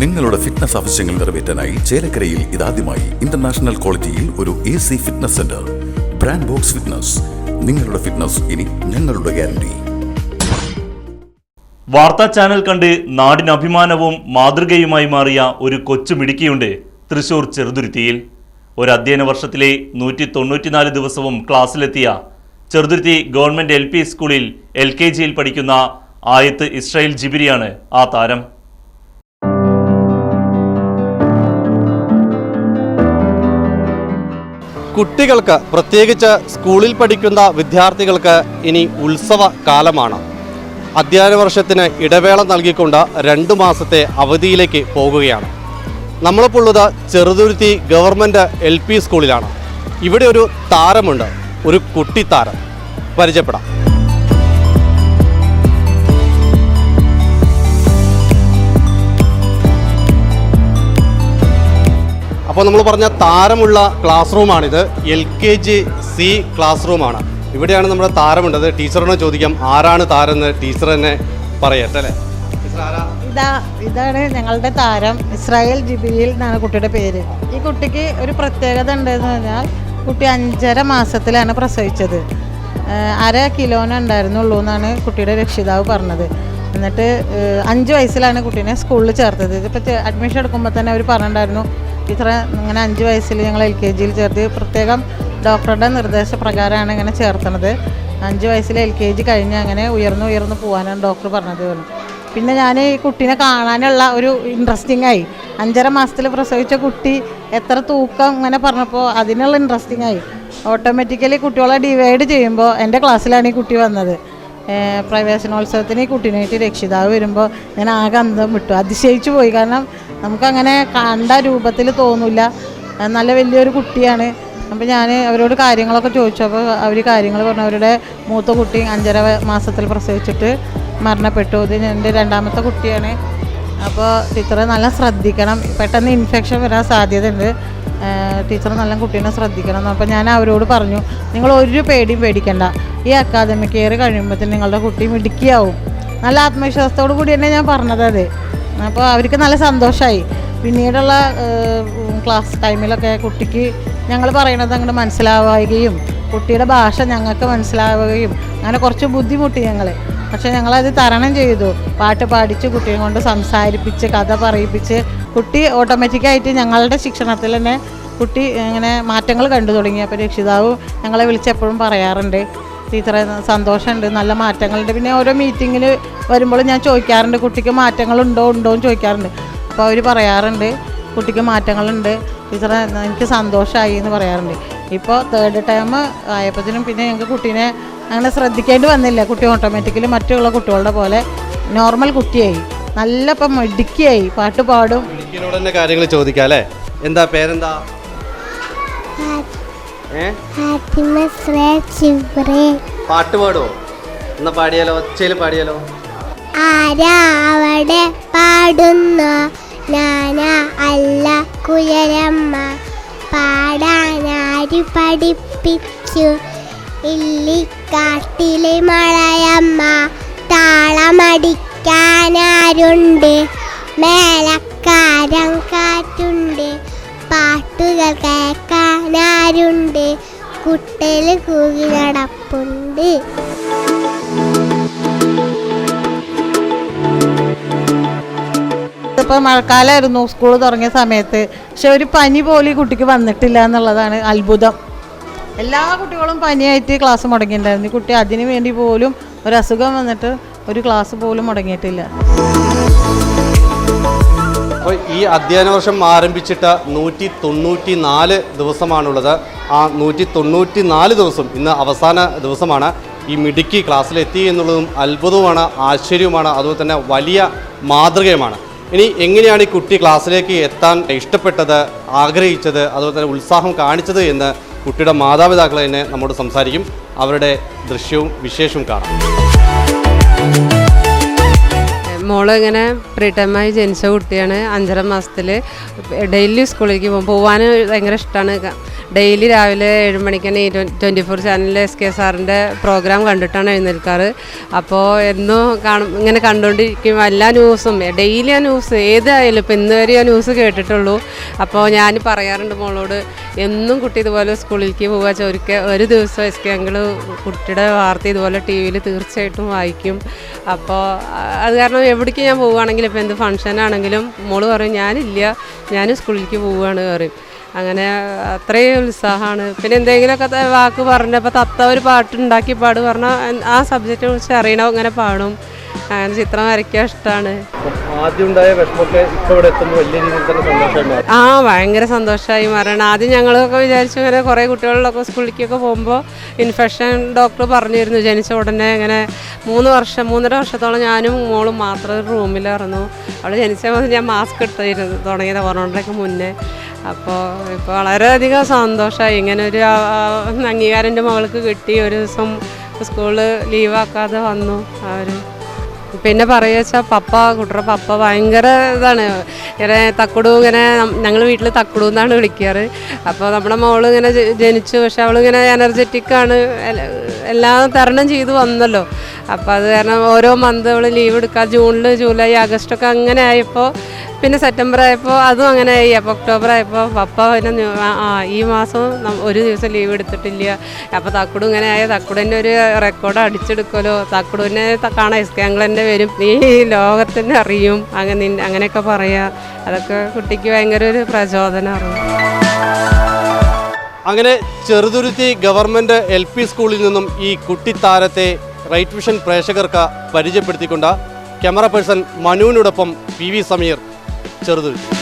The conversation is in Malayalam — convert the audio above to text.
നിങ്ങളുടെ ഫിറ്റ്നസ് ആവശ്യങ്ങൾ നിറവേറ്റാനായി ചേലക്കരയിൽ ഇതാദ്യമായി ഇന്റർനാഷണൽ ക്വാളിറ്റിയിൽ ഒരു A C fitness centre brand box fitness നിങ്ങളുടെ ഫിറ്റ്നസ് ഇനി ഞങ്ങളുടെ ഗ്യാരണ്ടി വാർത്താ ചാനൽ കണ്ട് നാടിന് അഭിമാനവും മാതൃകയുമായി മാറിയ ഒരു കൊച്ചു മിടുക്കിയുണ്ട് തൃശൂർ ചെറുതുരുത്തിയിൽ. ഒരു അധ്യയന വർഷത്തിലെ നൂറ്റി തൊണ്ണൂറ്റിനാല് ദിവസവും ക്ലാസ്സിലെത്തിയ ചെറുതുരുത്തി ഗവൺമെന്റ് എൽ സ്കൂളിൽ എൽ കെ ജിയിൽ പഠിക്കുന്ന ആയത്ത് ഇസ്രായേൽ ജിബിരിയാണ് ആ താരം. കുട്ടികൾക്ക് പ്രത്യേകിച്ച് സ്കൂളിൽ പഠിക്കുന്ന വിദ്യാർത്ഥികൾക്ക് ഇനി ഉത്സവ കാലമാണ്. അധ്യയന വർഷത്തിന് ഇടവേള നൽകിക്കൊണ്ട് രണ്ടു മാസത്തെ അവധിയിലേക്ക് പോകുകയാണ്. നമ്മളിപ്പോൾ ചെറുതുരുത്തി ഗവൺമെന്റ് എൽ പി സ്കൂളിലാണ്. ഇവിടെ ഒരു താരമുണ്ട്. ഒരു കുട്ടി താരം പരിചയപ്പെടാം. അപ്പോൾ നമ്മൾ പറഞ്ഞ താരമുള്ള class റൂമാണിത് L K G C class റൂമാണ് ഇവിടെയാണ് നമ്മുടെ താരമുണ്ടത്. ടീച്ചറിനെ ചോദിക്കാം ആരാണ് താരം എന്ന് ടീച്ചർ തന്നെ പറയട്ടെ അല്ലേ? ഇതാ ഇതാണ് ഞങ്ങളുടെ താരം ഇസ്രായേൽ ജിബിയിൽ എന്നാണ് കുട്ടിയുടെ പേര്. ഈ കുട്ടിക്ക് ഒരു പ്രത്യേകത ഉണ്ടെന്ന് പറഞ്ഞാൽ കുട്ടി അഞ്ചര മാസത്തിലാണ് പ്രസവിച്ചത്. അര കിലോനെ ഉണ്ടായിരുന്നുള്ളൂ എന്നാണ് കുട്ടിയുടെ രക്ഷിതാവ് പറഞ്ഞത്. എന്നിട്ട് അഞ്ച് വയസ്സിലാണ് കുട്ടീനെ സ്കൂളിൽ ചേർത്തത്. ഇതിപ്പോൾ അഡ്മിഷൻ എടുക്കുമ്പോൾ തന്നെ അവർ പറഞ്ഞിട്ടുണ്ടായിരുന്നു ടീച്ചറെ ഇങ്ങനെ അഞ്ച് വയസ്സിൽ ഞങ്ങൾ എൽ കെ ജിയിൽ ചേർത്ത്. പ്രത്യേകം ഡോക്ടറുടെ നിർദ്ദേശപ്രകാരമാണ് ഇങ്ങനെ ചേർത്തണത്. അഞ്ച് വയസ്സിൽ എൽ കെ ജി കഴിഞ്ഞ് അങ്ങനെ ഉയർന്നു ഉയർന്നു പോകാനാണ് ഡോക്ടർ പറഞ്ഞത്. പിന്നെ ഞാൻ ഈ കുട്ടീനെ കാണാനുള്ള ഒരു ഇൻട്രസ്റ്റിംഗ് ആയി. അഞ്ചര മാസത്തിൽ പ്രസവിച്ച കുട്ടി എത്ര തൂക്കം ഇങ്ങനെ പറഞ്ഞപ്പോൾ അതിനുള്ള ഇൻട്രസ്റ്റിംഗ് ആയി. ഓട്ടോമാറ്റിക്കലി കുട്ടികളെ ഡിവൈഡ് ചെയ്യുമ്പോൾ എന്റെ ക്ലാസ്സിലാണ് ഈ കുട്ടി വന്നത്. പ്രവേശനോത്സവത്തിന് കുട്ടീനായിട്ട് രക്ഷിതാവ് വരുമ്പോൾ ഞാൻ ആകെ അന്തം വിട്ടു. അതിശയിച്ചു പോയി. കാരണം നമുക്കങ്ങനെ കണ്ട രൂപത്തിൽ തോന്നില്ല നല്ല വലിയൊരു കുട്ടിയാണ്. അപ്പോൾ ഞാൻ അവരോട് കാര്യങ്ങളൊക്കെ ചോദിച്ചപ്പോൾ അവർ കാര്യങ്ങൾ പറഞ്ഞു. അവരുടെ മൂത്ത കുട്ടി അഞ്ചര മാസത്തിൽ പ്രസവിച്ചിട്ട് മരണപ്പെട്ടു. ഇത് എന്റെ രണ്ടാമത്തെ കുട്ടിയാണ്. അപ്പോൾ ടീച്ചറെ നല്ല ശ്രദ്ധിക്കണം. പെട്ടെന്ന് ഇൻഫെക്ഷൻ വരാൻ സാധ്യതയുണ്ട്. ടീച്ചർ നല്ല കുട്ടീനെ ശ്രദ്ധിക്കണം അപ്പോൾ ഞാൻ അവരോട് പറഞ്ഞു. നിങ്ങൾ ഒരു പേടിയും പേടിക്കണ്ട. ഈ അക്കാദമി ഇയർ കഴിയുമ്പോൾ നിങ്ങളുടെ കുട്ടി മിടുക്കിയാവും. നല്ല ആത്മവിശ്വാസത്തോടു കൂടി തന്നെ ഞാൻ പറഞ്ഞത് അത്. അപ്പോൾ അവർക്ക് നല്ല സന്തോഷമായി പിന്നീടുള്ള ക്ലാസ് ടൈമിലൊക്കെ കുട്ടിക്ക് ഞങ്ങൾ പറയണത് അങ്ങോട്ട് മനസ്സിലാവുകയും കുട്ടിയുടെ ഭാഷ ഞങ്ങൾക്ക് മനസ്സിലാവുകയും അങ്ങനെ കുറച്ച് ബുദ്ധിമുട്ടി ഞങ്ങൾ പക്ഷേ ഞങ്ങളത് തരണം ചെയ്തു. പാട്ട് പാടിച്ച് കുട്ടിയെ കൊണ്ട് സംസാരിപ്പിച്ച് കഥ പറയിപ്പിച്ച് കുട്ടി ഓട്ടോമാറ്റിക്കായിട്ട് ഞങ്ങളുടെ ശിക്ഷണത്തിൽ തന്നെ കുട്ടി ഇങ്ങനെ മാറ്റങ്ങൾ കണ്ടു തുടങ്ങി. അപ്പോൾ രക്ഷിതാവ് ഞങ്ങളെ വിളിച്ചെപ്പോഴും പറയാറുണ്ട്. ടീച്ചറെ സന്തോഷമുണ്ട്. നല്ല മാറ്റങ്ങളുണ്ട്. പിന്നെ ഓരോ മീറ്റിങ്ങിൽ വരുമ്പോൾ ഞാൻ ചോദിക്കാറുണ്ട് കുട്ടിക്ക് മാറ്റങ്ങളുണ്ടോ? ഉണ്ടോ? എന്ന് ചോദിക്കാറുണ്ട്. അപ്പോൾ അവർ പറയാറുണ്ട് കുട്ടിക്ക് മാറ്റങ്ങളുണ്ട്. ടീച്ചറെ എനിക്ക് സന്തോഷമായി എന്ന് പറയാറുണ്ട്. ഇപ്പോൾ തേർഡ് ടൈം ആയപ്പോഴത്തേനും പിന്നെ ഞങ്ങൾക്ക് കുട്ടീനെ അങ്ങനെ ശ്രദ്ധിക്കേണ്ടി വന്നില്ല. കുട്ടി ഓട്ടോമാറ്റിക്കലി മറ്റുള്ള കുട്ടികളുടെ പോലെ നോർമൽ കുട്ടിയായി. നല്ല ഇപ്പം മിടുക്കിയായി. പാട്ട് പാടും. കാര്യങ്ങൾ ചോദിക്കാം അല്ലേ? എന്താ പേരെന്താ? പാട്ട് പാടുവോ? എന്നാ പാടിയാലോ? ഒച്ചയിൽ പാടിയാലോ? ആരാ അവിടെ പാടുന്ന? ഞാനാ അല്ല കുയരമ്മ. പാടാനാര് പഠിപ്പിച്ചു? ഇല്ലിക്കാട്ടിലെ മഴയമ്മ. താളമടിക്കാനാരുണ്ട് മേലക്കാരം കാറ്റുണ്ട്. പാട്ടുകൾ കേൾക്കാനാരുണ്ട്? കുട്ടൽ കൂകി നടപ്പുണ്ട്. ഇപ്പോൾ മഴക്കാലമായിരുന്നു സ്കൂൾ തുടങ്ങിയ സമയത്ത്. പക്ഷെ ഒരു പനി പോലും കുട്ടിക്ക് വന്നിട്ടില്ല എന്നുള്ളതാണ് അത്ഭുതം. എല്ലാ കുട്ടികളും പനിയായിട്ട് ക്ലാസ് മുടങ്ങിയിട്ടുണ്ടായിരുന്നു. ഈ കുട്ടി അതിനു വേണ്ടി പോലും ഒരു അസുഖം വന്നിട്ട് ഒരു ക്ലാസ് പോലും മുടങ്ങിയിട്ടില്ല. അപ്പോൾ ഈ അധ്യയന വർഷം ആരംഭിച്ചിട്ട് നൂറ്റി തൊണ്ണൂറ്റി നാല് ദിവസമാണുള്ളത്. ആ നൂറ്റി തൊണ്ണൂറ്റി നാല് ദിവസം ഇന്ന് അവസാന ദിവസമാണ്. ഈ മിടുക്കി ക്ലാസ്സിലെത്തി എന്നുള്ളതും അത്ഭുതവുമാണ് ആശ്ചര്യവുമാണ് അതുപോലെ തന്നെ വലിയ മാതൃകയുമാണ്. ഇനി എങ്ങനെയാണ് ഈ കുട്ടി ക്ലാസ്സിലേക്ക് എത്താൻ ഇഷ്ടപ്പെട്ടത് ആഗ്രഹിച്ചത് അതുപോലെ തന്നെ ഉത്സാഹം കാണിച്ചത് എന്ന് കുട്ടിയുടെ മാതാപിതാക്കൾ തന്നെ നമ്മോട് സംസാരിക്കും. അവരുടെ ദൃശ്യവും വിശേഷവും കാണാം. മോൾ ഇങ്ങനെ പ്രീ ടൈമായി ജനിച്ച കുട്ടിയാണ് അഞ്ചര മാസത്തിൽ ഡെയിലി സ്കൂളിലേക്ക് പോകും. പോകാൻ ഭയങ്കര ഇഷ്ടമാണ് ഡെയിലി രാവിലെ ഏഴ് മണിക്ക് തന്നെ ട്വന്റി ഫോർ ചാനലിലെ എസ് കെ സാറിന്റെ പ്രോഗ്രാം കണ്ടിട്ടാണ് എഴുന്നേൽക്കാറ്. അപ്പോൾ എന്നും കാണും ഇങ്ങനെ കണ്ടുകൊണ്ടിരിക്കും എല്ലാ ന്യൂസും ഡെയിലി ആ ന്യൂസ് ഏതായാലും ഇപ്പം ഇന്ന് വരെ ആ ന്യൂസ് കേട്ടിട്ടുള്ളൂ. അപ്പോൾ ഞാൻ പറയാറുണ്ട് മോളോട് എന്നും കുട്ടി ഇതുപോലെ സ്കൂളിലേക്ക് പോവുക ചോദിക്കുക ഒരു ദിവസം എസ് കെ അങ്കിൾ കുട്ടിയുടെ വാർത്ത ഇതുപോലെ ടി വിയിൽ തീർച്ചയായിട്ടും വായിക്കും. അപ്പോൾ അത് കാരണം എവിടേക്ക് ഞാൻ പോവുകയാണെങ്കിലും ഇപ്പോൾ എന്ത് ഫംഗ്ഷൻ ആണെങ്കിലും മോൾ പറയും ഞാനില്ല ഞാൻ സ്കൂളിലേക്ക് പോവുകയാണ് പറയും. അങ്ങനെ അത്രയും ഉത്സാഹമാണ്. പിന്നെ എന്തെങ്കിലുമൊക്കെ വാക്ക് പറഞ്ഞപ്പോൾ തത്ത ഒരു പാട്ടുണ്ടാക്കി പാട്. പറഞ്ഞാൽ ആ സബ്ജക്റ്റിനെ കുറിച്ച് അറിയണം? അങ്ങനെ പാടും. അങ്ങനെ ചിത്രം വരയ്ക്കാൻ ഇഷ്ടമാണ് ആദ്യം ഉണ്ടായ വിഷമമൊക്കെ ഇപ്പോൾ ഇവിടെ വലിയ രീതിയിൽ തന്നെ ആ ഭയങ്കര സന്തോഷമായി മാറണം. ആദ്യം ഞങ്ങളൊക്കെ വിചാരിച്ചു ഇങ്ങനെ കുറേ കുട്ടികളിലൊക്കെ സ്കൂളിലേക്കൊക്കെ പോകുമ്പോൾ ഇൻഫെക്ഷൻ ഡോക്ടർ പറഞ്ഞിരുന്നു ജനിച്ച ഉടനെ ഇങ്ങനെ മൂന്ന് വർഷം മൂന്നര വർഷത്തോളം ഞാനും മോളും മാത്രം റൂമിലിറന്നു അവൾ ജനിച്ച മുതൽ ഞാൻ മാസ്ക് ഇട്ടിരുന്നു തുടങ്ങിയത് കൊറോണയ്ക്ക് മുന്നേ. അപ്പോൾ ഇപ്പോൾ വളരെയധികം സന്തോഷമായി. ഇങ്ങനെ ഒരു അംഗീകാരം എന്റെ മകൾക്ക് കിട്ടി. ഒരു ദിവസം സ്കൂൾ ലീവാക്കാതെ വന്നു. അവർ പിന്നെ പറയുക വെച്ചാൽ പപ്പ കുട്ടറ പപ്പ ഭയങ്കര ഇതാണ്. ഇങ്ങനെ തക്കുടു ഇങ്ങനെ ഞങ്ങൾ വീട്ടിൽ തക്കുടു എന്നാണ് വിളിക്കാറ്. അപ്പോൾ നമ്മുടെ മോൾ ഇങ്ങനെ ജനിച്ചു. പക്ഷെ അവളിങ്ങനെ എനർജറ്റിക്കാണ് എല്ലാം തരണം ചെയ്ത് വന്നല്ലോ. അപ്പോൾ അത് കാരണം ഓരോ മന്ത് അവൾ ലീവ് എടുക്കുക ജൂണിൽ ജൂലൈ ആഗസ്റ്റൊക്കെ അങ്ങനെ ആയപ്പോൾ പിന്നെ സെപ്റ്റംബർ ആയപ്പോൾ അതും അങ്ങനെ ആയി അപ്പോൾ ഒക്ടോബർ ആയപ്പോൾ പപ്പ പിന്നെ ഈ മാസം ഒരു ദിവസം ലീവ് എടുത്തിട്ടില്ല. അപ്പോൾ തക്കുടു ഇങ്ങനെ ആയ. തക്കുടന്നെ ഒരു റെക്കോർഡ് അടിച്ചെടുക്കലോ തക്കുടുവിനെ കാണാൻ എസ്കാങ്കിൾ തന്നെ വരും. നീ ലോകത്തിന്റെ അറിയും. അങ്ങനെ അങ്ങനെയൊക്കെ പറയുക അതൊക്കെ കുട്ടിക്ക് ഭയങ്കര ഒരു പ്രചോദനമാണ് അങ്ങനെ ചെറുതുരുത്തി ഗവൺമെന്റ് എൽ പി സ്കൂളിൽ നിന്നും ഈ കുട്ടിത്താരത്തെ റൈറ്റ് വിഷൻ പ്രേക്ഷകർക്ക് പരിചയപ്പെടുത്തിക്കൊണ്ട് ക്യാമറ പേഴ്സൺ മനുവിനോടൊപ്പം പി വി സമീർ ചെറുതുരുത്തി